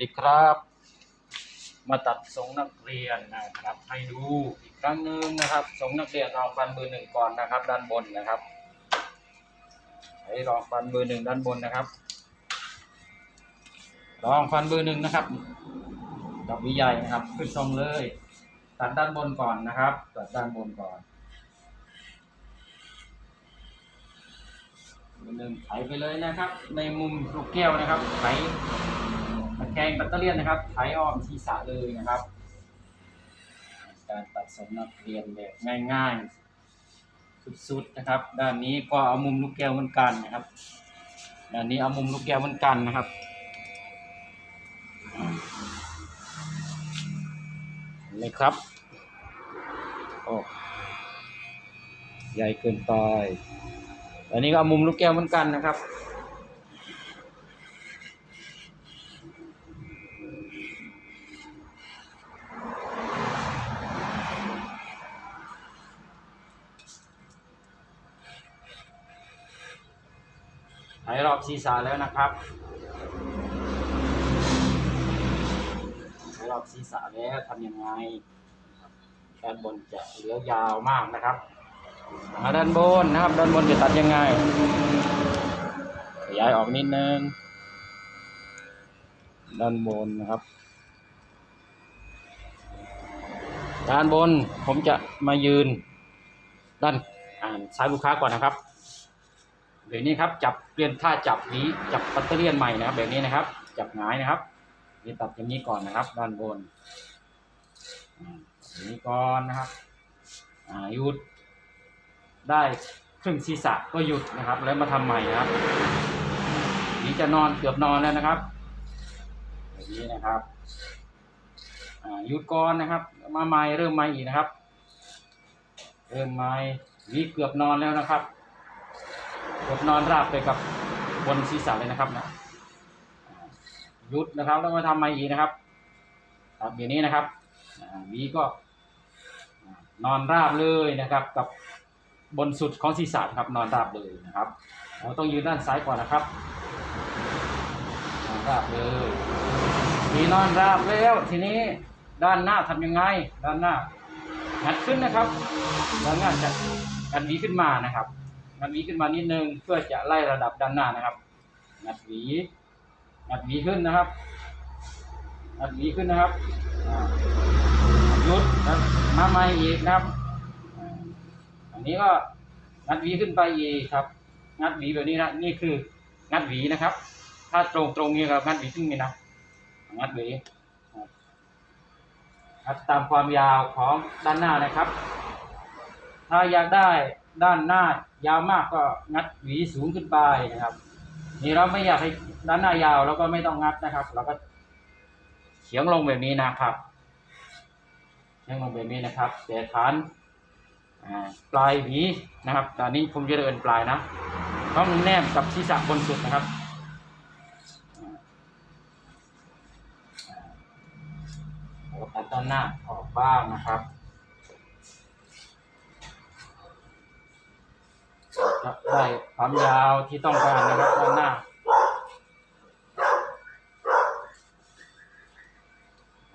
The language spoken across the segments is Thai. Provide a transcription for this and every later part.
ดีครับ มาตัดทรงนักเรียนนะครับ ให้ดูอีกครั้งหนึ่งนะครับทรงนักเรียนรองฟันเบอร์หนึ่งก่อนนะครับ ด้านบนนะครับให้รองฟันเบอร์หนึ่งด้านบนนะครับรองฟันเบอร์หนึ่งนะครับดอกวิใหญ่นะครับ ขึ้นทรงเลย ตัดด้านบนก่อนนะครับตัดด้านบนก่อนเบอหนึ่งไถไปเลยนะครับ ในมุมลูกแก้วนะครับไถ งแบตเตอรี่นะครับไถออมศีรษะเลยนะครับ การตัดสมนักเรียนแบบง่ายๆ สุดๆนะครับ ด้านนี้ก็เอามุมลูกแก้วเหมือนกันนะครับ ด้านนี้เอามุมลูกแก้วเหมือนกันนะครับนี่ครับโอ้ใหญ่เกินไปอันนี้ก็เอามุมลูกแก้วเหมือนกันนะครับายรอบศีรษะแล้วนะครับหายรอบศีรษะแล้วทำยังไงด้านบนจะเหลือยาวมากนะครับมาด้านบนนะครับ ด้านบนจะตัดยังไงขยายออกนิดนึง ด้านบนนะครับ ด้านบนผมจะมายืน ด้านอ่านซ้ายลูกค้าก่อนนะครับ แบบนี้ครับจับเปลี่ยนท่าจับนี้จับปัตเตอร์เลียนใหม่นะครับ แบบนี้นะครับ จับหงายนะครับนี่ตัดอย่างนี้ก่อนนะครับ ด้านบนอย่างนี้ก่อนนะครับหยุดได้ครึ่งศีรษะก็หยุดนะครับ แล้วมาทำใหม่นะครับ นี่จะนอนเกือบนอนแล้วนะครับแบบนี้นะครับหยุดก่อนนะครับ มาใหม่เริ่มใหม่อีกนะครับ เริ่มใหม่นี่เกือบนอนแล้วนะครับ กดนอนราบไปกับบนศีรษะเลยนะครับนะยุดนะครับแล้วมาทำใหม่อีกนะครับครับอย่างนี้นะครับอ่าวีก็นอนราบเลยนะครับ กับบนสุดของศีรษะครับนอนราบเลยนะครับเราต้องยืนด้านซ้ายก่อนนะครับนอนราบเลยมีนอนราบแล้วทีนี้ด้านหน้าทำยังไง ด้านหน้างัดขึ้นนะครับด้านหน้าจะงัดหวีขึ้นมานะครับ งัดหวีขึ้นมานิดนึงเพื่อจะไล่ระดับด้านหน้านะครับ งัดหวีงัดหวีขึ้นนะครับ งัดหวีขึ้นนะครับยุดแล้วมาใหม่อีกนะครับ อันนี้ก็งัดหวีขึ้นไปอีกครับ งัดหวีแบบนี้นะนี่คืองัดหวีนะครับ ถ้าตรงตรงนี้ครับงัดหวีขึ้นนี่นะ งัดหวีงัดตามความยาวของด้านหน้านะครับ ถ้าอยากได้ ด้านหน้ายาวมากก็งัดหวีสูงขึ้นไปนะครับ นี่เราไม่อยากให้ด้านหน้ายาวเราก็ไม่ต้องงัดนะครับ เราก็เฉียงลงแบบนี้นะครับเฉียงลงแบบนี้นะครับแต่ฐานปลายหวีนะครับตอนนี้ผมจะเดินปลายนะต้องแนบกับศีรษะบนสุดนะครับแล้วก็ตัดด้านหน้าออกบ้างนะครับ ได้ความยาวที่ต้องการนะครับด้านหน้า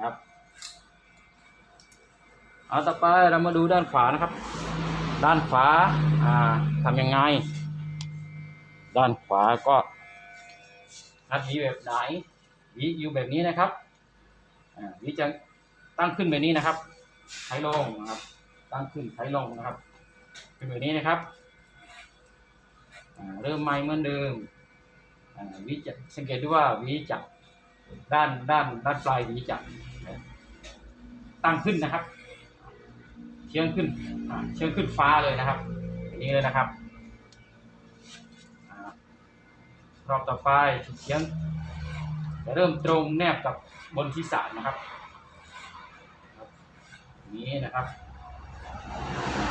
ครับเอาต่อไปเรามาดูด้านขวานะครับ ด้านขวาอ่าทำยังไง ด้านขวาก็นัดหวีแบบไหนหวีอยู่แบบนี้นะครับอ่าหวีจะตั้งขึ้นแบบนี้นะครับไถลงนะครับ ตั้งขึ้นไถลงนะครับเป็นแบบนี้นะครับ เริ่มใหม่เหมือนเดิมวิจักสังเกตดูว่าวิจักด้านด้านด้านปลายวิจักตั้งขึ้นนะครับ เชียงขึ้นเชียงขึ้นฟ้าเลยนะครับอย่างนี้เลยนะครับรอบต่อไปเชียงจะเริ่มตรงแนบกับบนศีรษะนะครับนี้นะครับ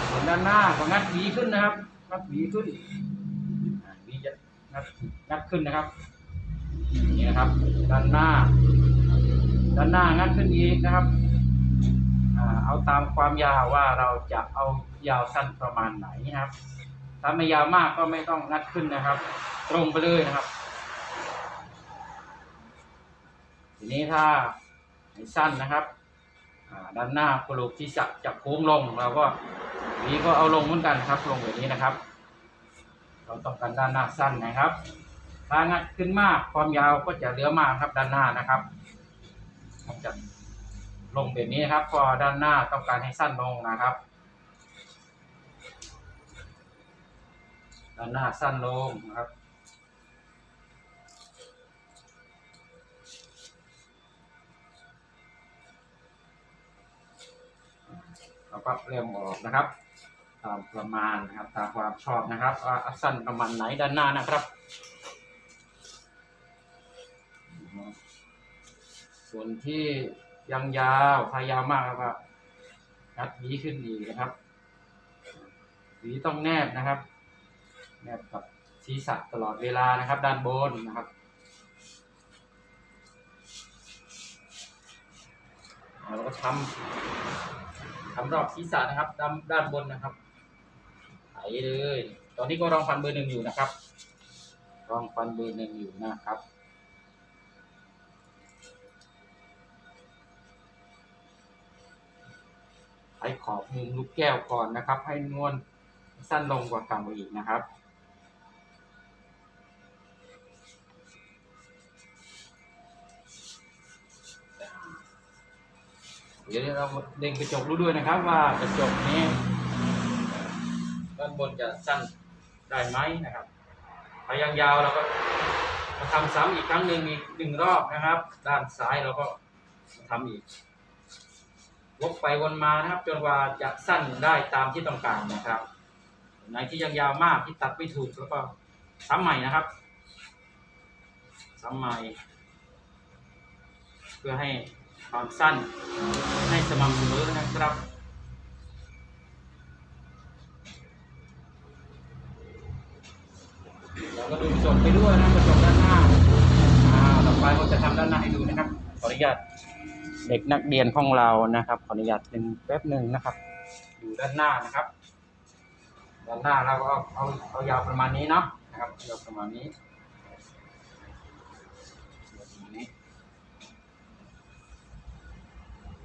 ส่วนด้านหน้าก็งัดหวีขึ้นนะครับงัดหวีขึ้น นัดงัดขึ้นนะครับนี่นะครับ ด้านหน้า ด้านหน้างัดขึ้นอีกนะครับเอาตามความยาวว่าเราจะเอายาวสั้นประมาณไหนนะครับ ถ้าไม่ยาวมากก็ไม่ต้องงัดขึ้นนะครับ ตรงไปเลยนะครับ ทีนี้ถ้าสั้นนะครับด้านหน้ากระโหลกที่จะจะโค้งลงเราก็หวีก็เอาลงเหมือนกันครับลงแบบนี้นะครับ เราต้องการด้านหน้าสั้นนะครับ ถ้างัดขึ้นมากความยาวก็จะเหลือมากครับด้านหน้านะครับมันจะลงแบบนี้ครับ พอด้านหน้าต้องการให้สั้นลงนะครับ ด้านหน้าสั้นลงนะครับเราก็เรียมออกนะครับ ตามประมาณนะครับตามความชอบนะครับว่าสั้นประมาณไหนด้านหน้านะครับ ส่วนที่ยังยาวถ้ายาวมากก็งัดหวีขึ้นอีกนะครับหวีต้องแนบนะครับ แนบกับศีรษะตลอดเวลานะครับ ด้านบนนะครับเราก็ทำทำรอบศีรษะนะครับด้านด้านบนนะครับ เลย ตอนนี้ก็รองฟันเบอร์หนึ่งอยู่นะครับ รองฟันเบอร์หนึ่งอยู่นะครับไถขอบมุมลูกแก้วก่อนนะครับ ให้นวลสั้นลงกว่าเก่าอีกนะครับเดี๋ยวเราเล็งกระจกรู้ด้วยนะครับว่ากระจกนี้ ด้านบนจะสั้นได้ไหมนะครับถ้ายังยาวเราก็มาทำซ้ำอีกครั้งหนึ่งอีกหนึ่งรอบนะครับ ด้านซ้ายเราก็มาทำอีกวกไปวนมานะครับ จนกว่าจะสั้นได้ตามที่ต้องการนะครับไหนที่ยังยาวมากที่ตัดไม่ถูกแล้วก็ซ้ำใหม่นะครับซ้ำใหม่ เพื่อให้ความสั้นให้สม่ำเสมอนะครับ เราก็ดูกระจกไปด้วยนะกระจกด้านหน้าอ่าต่อไปเราจะทำด้านหน้าให้ดูนะครับ ขออนุญาตเด็กนักเรียนของเรานะครับ ขออนุญาตหนึ่งแป๊บหนึ่งนะครับ อยู่ด้านหน้านะครับ ด้านหน้าเราก็เอาเอาเอายาวประมาณนี้เนาะนะครับยาวประมาณนี้ประมาณนี้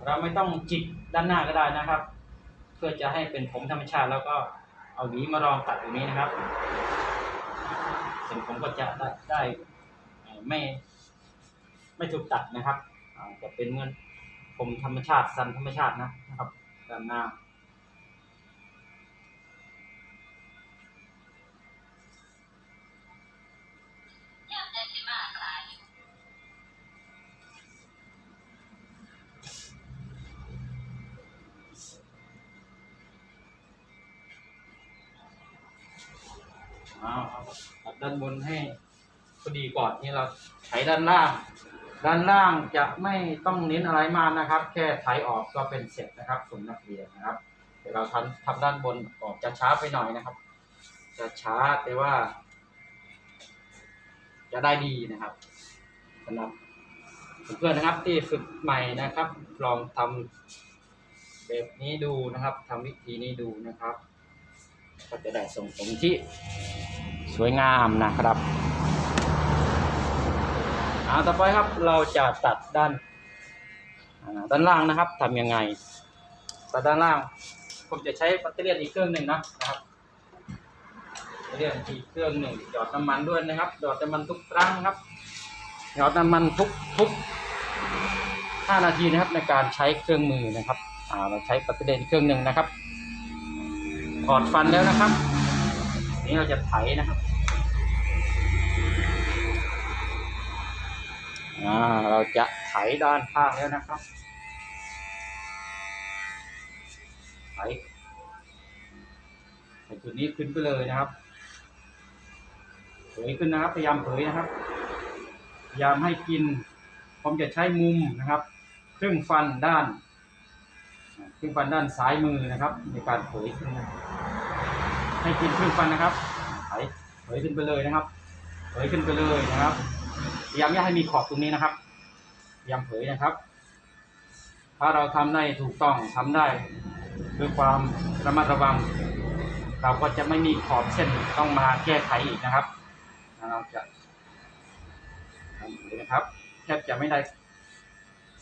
เราไม่ต้องจิกด้านหน้าก็ได้นะครับ เพื่อจะให้เป็นผมธรรมชาติแล้วก็เอาหวีมารองตัดตรงนี้นะครับ ส้นผมก็จะได้ได้ไม่ไม่ถูกตัดนะครับอ่าจะเป็นเหมือนผมธรรมชาติสันธรรมชาตินะนะครับด้านหน้าอาเอาตั ด้านบนให้พอดีก่อนที่เราไถด้านล่าง ด้านล่างจะไม่ต้องเน้นอะไรมากนะครับ แค่ไถออกก็เป็นเสร็จนะครับสมนักเรียนนะครับ เดี๋ยวเราทำทำด้านบนออกจะช้าไปหน่อยนะครับ จะช้าแต่ว่า จะได้ดีนะครับสำหรับเพื่อนๆนะครับที่ฝึกใหม่นะครับ ลองทำแบบนี้ดูนะครับทำวิธีนี้ดูนะครับ ก็จะได้ส่งผมที่สวยงามนะครับเอาต่อไปครับเราจะตัดด้านด้านล่างนะครับทำยังไงตัดด้านล่าง ผมจะใช้แบตเตอรี่อีกเครื่องหนึ่งนะนะครับแบตเตอรี่อีกเครื่องหนึ่งหยอดน้ำมันด้วยนะครับหยอดน้ำมันทุกครั้งครับหยอดน้ำมันทุกทุกห้านาทีนะครับในการใช้เครื่องมือนะครับอ่าเราใช้แบตเตอรี่เครื่องหนึ่งนะครับ ถอดฟันแล้วนะครับ นี่เราจะไถนะครับอ่าเราจะไถด้านข้างแล้วนะครับไถไถจุดนี้ขึ้นไปเลยนะครับเผยขึ้นนะครับ พยายามเผยนะครับ พยายามให้กินผมจะใช้มุมนะครับ ครึ่งฟันด้าน ครึ่งฟันด้านซ้ายมือนะครับ ในการเผยให้กินครึ่งฟันนะครับไเผยขึ้นไปเลยนะครับ เผยขึ้นไปเลยนะครับพยายามอย่าให้มีขอบตรงนี้นะครับพยายามเผยนะครับ ถ้าเราทำได้ถูกต้องทำได้ ด้วยความระมัดระวัง เราก็จะไม่มีขอบเส้นต้องมาแก้ไขอีกนะครับเราจะทำเผยนะครับ แทบจะไม่ได้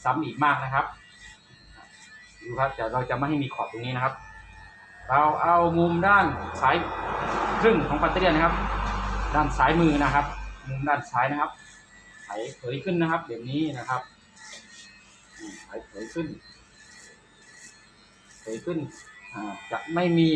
ซ้ำอีกมากนะครับ ดูครับแต่เราจะไม่ให้มีขอบตรงนี้นะครับ เราเอามุมด้านซ้ายครึ่งของปัตเตอร์เลียนนะครับ ด้านซ้ายมือนะครับ มุมด้านซ้ายนะครับไถเผยขึ้นนะครับแบบนี้นะครับอืมไถเผยขึ้นเผยขึ้นจะไม่มี